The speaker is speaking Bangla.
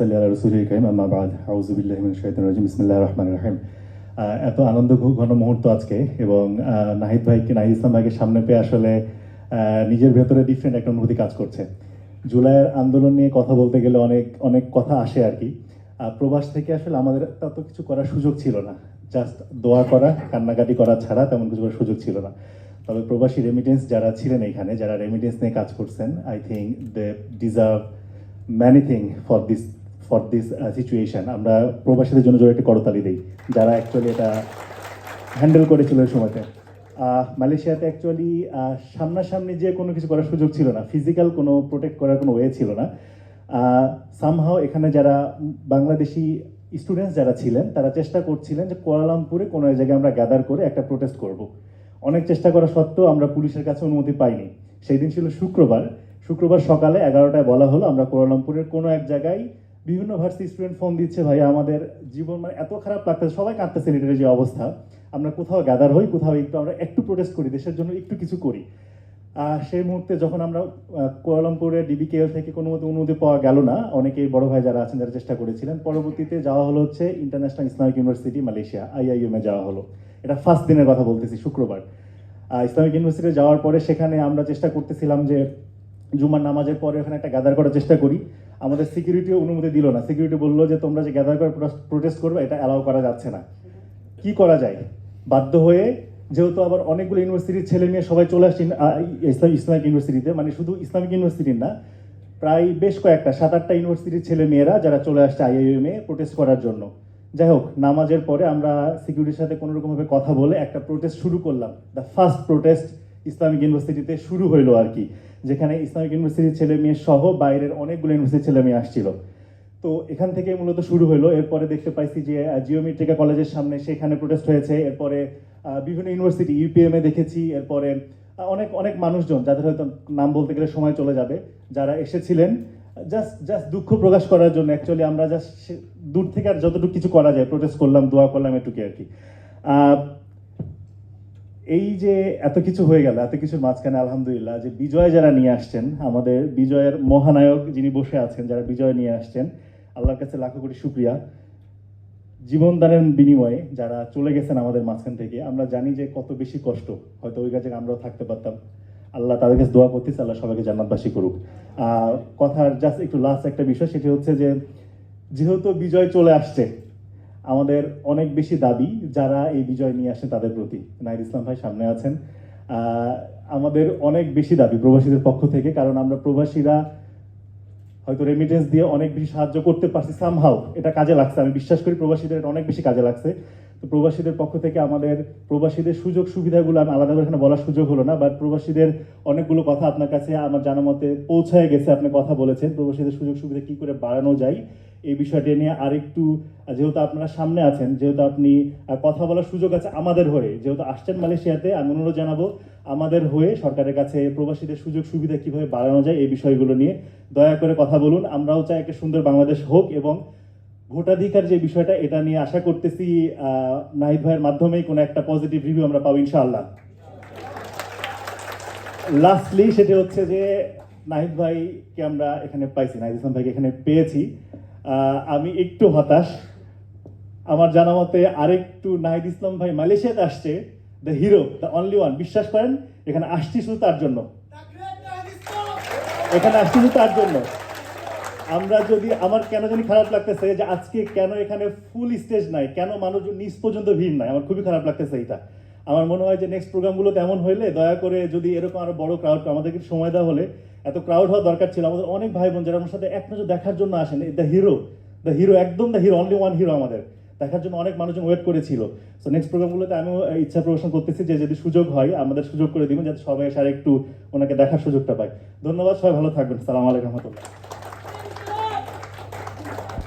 সাল্লি আলা রাসূলিল কারীম আম্মা বাদ আউযু বিল্লাহি মিনাশ রাজিম বিসমিল্লাহির রহমানির রহিম এত আনন্দ ঘন মুহূর্ত আজকে এবং নাহিদ ভাইকে নাহিদ ইসলাম ভাইকে সামনে পেয়ে আসলে নিজের ভেতরে ডিফারেন্ট একটা অনুভূতি কাজ করছে। জুলাইয়ের আন্দোলন নিয়ে কথা বলতে গেলে অনেক অনেক কথা আসে আর কি প্রবাস থেকে আসলে আমাদের তত কিছু করার সুযোগ ছিল না। জাস্ট দোয়া করা, কান্নাকাটি করা ছাড়া তেমন কিছু করার সুযোগ ছিল না। তবে প্রবাসী রেমিটেন্স যারা ছিলেন এখানে, যারা রেমিটেন্স নিয়ে কাজ করছেন I think they deserve many thing for this for this situation আমরা প্রবাসীদের জন্য জোরে একটা করতালি দিই, যারা অ্যাকচুয়ালি এটা হ্যান্ডেল করেছিল ওই সময়তে। মালয়েশিয়াতে অ্যাকচুয়ালি সামনাসামনি যে কোনো কিছু করার সুযোগ ছিল না ফিজিক্যাল কোনো প্রোটেক্ট করার কোনো ওয়ে ছিল না। সামহাও এখানে যারা বাংলাদেশি স্টুডেন্টস যারা ছিলেন, তারা চেষ্টা করছিলেন যে কোয়ালালামপুরে কোনো এক জায়গায় আমরা গ্যাদার করে একটা প্রোটেস্ট করব। অনেক চেষ্টা করা সত্ত্বেও আমরা পুলিশের কাছে অনুমতি পাইনি। সেই দিন ছিল শুক্রবার। শুক্রবার সকালে এগারোটায় বলা হলো, আমরা কোয়ালালামপুরের কোনো এক জায়গায় বিভিন্ন ভার্সিটি স্টুডেন্ট ফোন দিচ্ছে ভাই আমাদের জীবন মানে এত খারাপ লাগতেছে সবাই কাঁদতেছে লিটারের যে অবস্থা। আমরা কোথাও গ্যাদার হই কোথাও একটু আমরা একটু প্রোটেস্ট করি দেশের জন্য একটু কিছু করি। আহ, সেই মুহূর্তে যখন আমরা আহ, কুয়ালালামপুরে ডিবিকেএল থেকে কোনো মতো অনুমতি পাওয়া গেল না অনেকেই বড় ভাই যারা আছেন যারা চেষ্টা করেছিলেন। পরবর্তীতে যাওয়া হলো হচ্ছে International Islamic University Malaysia IIM যাওয়া হলো। এটা ফার্স্ট দিনের কথা বলতেছি শুক্রবার। ইসলামিক ইউনিভার্সিটি যাওয়ার পরে সেখানে আমরা চেষ্টা করতেছিলাম যে জুমার নামাজের পরে ওখানে একটা গ্যাদার করার চেষ্টা করি। আমাদের সিকিউরিটিও অনুমতি দিল না। সিকিউরিটি বলল যে, তোমরা যে গ্যাদার করে প্রোটেস্ট করবে, এটা অ্যালাউ করা যাচ্ছে না। কি করা যায়? বাধ্য হয়ে যেহেতু আবার অনেকগুলো ইউনিভার্সিটির ছেলে মেয়ে সবাই চলে আসছেন ইসলাম, ইসলামিক ইউনিভার্সিটিতে মানে শুধু ইসলামিক ইউনিভার্সিটির না, প্রায় বেশ কয়েকটা সাত আটটা ইউনিভার্সিটির ছেলে মেয়েরা যারা চলে আসছে আইআইএম এ প্রোটেস্ট করার জন্য। যাই হোক, নামাজের পরে আমরা সিকিউরিটির সাথে কোনোরকমভাবে কথা বলে একটা প্রোটেস্ট শুরু করলাম। দ্য ফার্স্ট প্রোটেস্ট ইসলামিক ইউনিভার্সিটিতে শুরু হইল আর কি, যেখানে ইসলামিক ইউনিভার্সিটির ছেলে মেয়ে সহ বাইরের অনেকগুলো ইউনিভার্সিটির ছেলে মেয়ে আসছিল। তো এখান থেকে মূলত শুরু হলো এরপরে দেখতে পাইছি যে জিওমেট্রিকা কলেজের সামনে সেখানে প্রোটেস্ট হয়েছে। এরপরে বিভিন্ন ইউনিভার্সিটি ইউপিএম এ দেখেছি। এরপরে অনেক অনেক মানুষজন, যাদের হয়তো নাম বলতে গেলে সময় চলে যাবে, যারা এসেছিলেন। জাস্ট জাস্ট দুঃখ প্রকাশ করার জন্য অ্যাকচুয়ালি আমরা জাস্ট দূর থেকে আর যতটুকু কিছু করা যায় প্রোটেস্ট করলাম, দোয়া করলাম এটুকু আর কি। এই যে এত কিছু হয়ে গেল, এত কিছুর মাঝখানে আলহামদুলিল্লাহ যে বিজয় যারা নিয়ে আসছেন, আমাদের বিজয়ের মহানায়ক যিনি বসে আছেন, যারা বিজয় নিয়ে আসছেন, আল্লাহর কাছে লাখো কোটি শুক্রিয়া। জীবনদানের বিনিময়ে যারা চলে গেছেন আমাদের মাঝখান থেকে, আমরা জানি যে কত বেশি কষ্ট। হয়তো ওই কাছে আমরাও থাকতে পারতাম। আল্লাহ তাদের কাছে দোয়া করতেছি, আল্লাহ সবাইকে জান্নাতবাসী করুক। কথার জাস্ট একটু লাস্ট একটা বিষয়, সেটি হচ্ছে যে, যেহেতু বিজয় চলে আসছে আমাদের অনেক বেশি দাবি যারা এই বিজয় নিয়ে আসে তাদের প্রতি। নাইর ইসলাম ভাই সামনে আছেন। আমাদের অনেক বেশি দাবি প্রবাসীদের পক্ষ থেকে, কারণ আমরা প্রবাসীরা হয়তো রেমিটেন্স দিয়ে অনেক বেশি সাহায্য করতে পারছি সামহাও এটা কাজে লাগছে। আমি বিশ্বাস করি প্রবাসীদের এটা অনেক বেশি কাজে লাগছে। তো প্রবাসীদের পক্ষ থেকে আমাদের প্রবাসীদের সুযোগ সুবিধাগুলো আমি আলাদা করে এখানে বলার সুযোগ হলো না বাট প্রবাসীদের অনেকগুলো কথা আপনার কাছে আমার জানা মতে পৌঁছায় গেছে, আপনি কথা বলেছেন। প্রবাসীদের সুযোগ সুবিধা কি করে বাড়ানো যায়, এই বিষয়টি নিয়ে আরেকটু, যেহেতু আপনারা সামনে আছেন, যেহেতু আপনি কথা বলার সুযোগ আছে আমাদের হয়ে, যেহেতু আসছেন মালয়েশিয়াতে, আমি অনুরোধ জানাব আমাদের হয়ে সরকারের কাছে প্রবাসীদের সুযোগ সুবিধা কীভাবে বাড়ানো যায় এই বিষয়গুলো নিয়ে দয়া করে কথা বলুন। আমরাও চাই একটা সুন্দর বাংলাদেশ হোক এবং ভোটাধিকার যে বিষয়টা, এটা নিয়ে আশা করতেছি নাহিদ ভাইয়ের মাধ্যমেই কোনো একটা পজিটিভ রিভিউ আমরা পাবো ইনশাআল্লাহ। লাস্টলি সেটা হচ্ছে যে নাহিদ ভাইকে আমরা এখানে পাইছি, নাহিদ ইসলাম ভাইকে এখানে পেয়েছি। আমি একটু হতাশ। আমার জানা মতে আরেকটু নাহিদ ইসলাম ভাই মালয়েশিয়াতে আসছে। The hero the only one বিশ্বাস করেন? এখানে আসছি শুধু তার জন্য। এখানে আসছি শুধু তার জন্য। আমরা যদি, আমার কেন জানি খারাপ লাগতেছে যে আজকে কেন এখানে ফুল স্টেজ নাই? কেন মানুষ নিচ পর্যন্ত ভিড় নাই? আমার খুবই খারাপ লাগতেছে এটা আমার মনে হয় যে নেক্সট প্রোগ্রামগুলো তেমন হইলে, দয়া করে যদি এরকম আরও বড় ক্রাউড আমাদেরকে সময় দেওয়া হলে, এত ক্রাউড হওয়া দরকার ছিল। আমাদের অনেক ভাই বোন যারা আমার সাথে এক নজর দেখার জন্য আসেন। দ্য হিরো দ্য হিরো একদম the hero only one hero আমাদের। দেখার জন্য অনেক মানুষজন ওয়েট করেছিল। সো নেক্সট প্রোগ্রামগুলোতে আমিও ইচ্ছা প্রদর্শন করতেছি যে যদি সুযোগ হয়, আমাদের সুযোগ করে দিবেন, যাতে সবাই এসে একটু ওনাকে দেখার সুযোগটা পায়। ধন্যবাদ, সবাই ভালো থাকবেন। সালাম আলাইকুম রহমতুল্লাহ।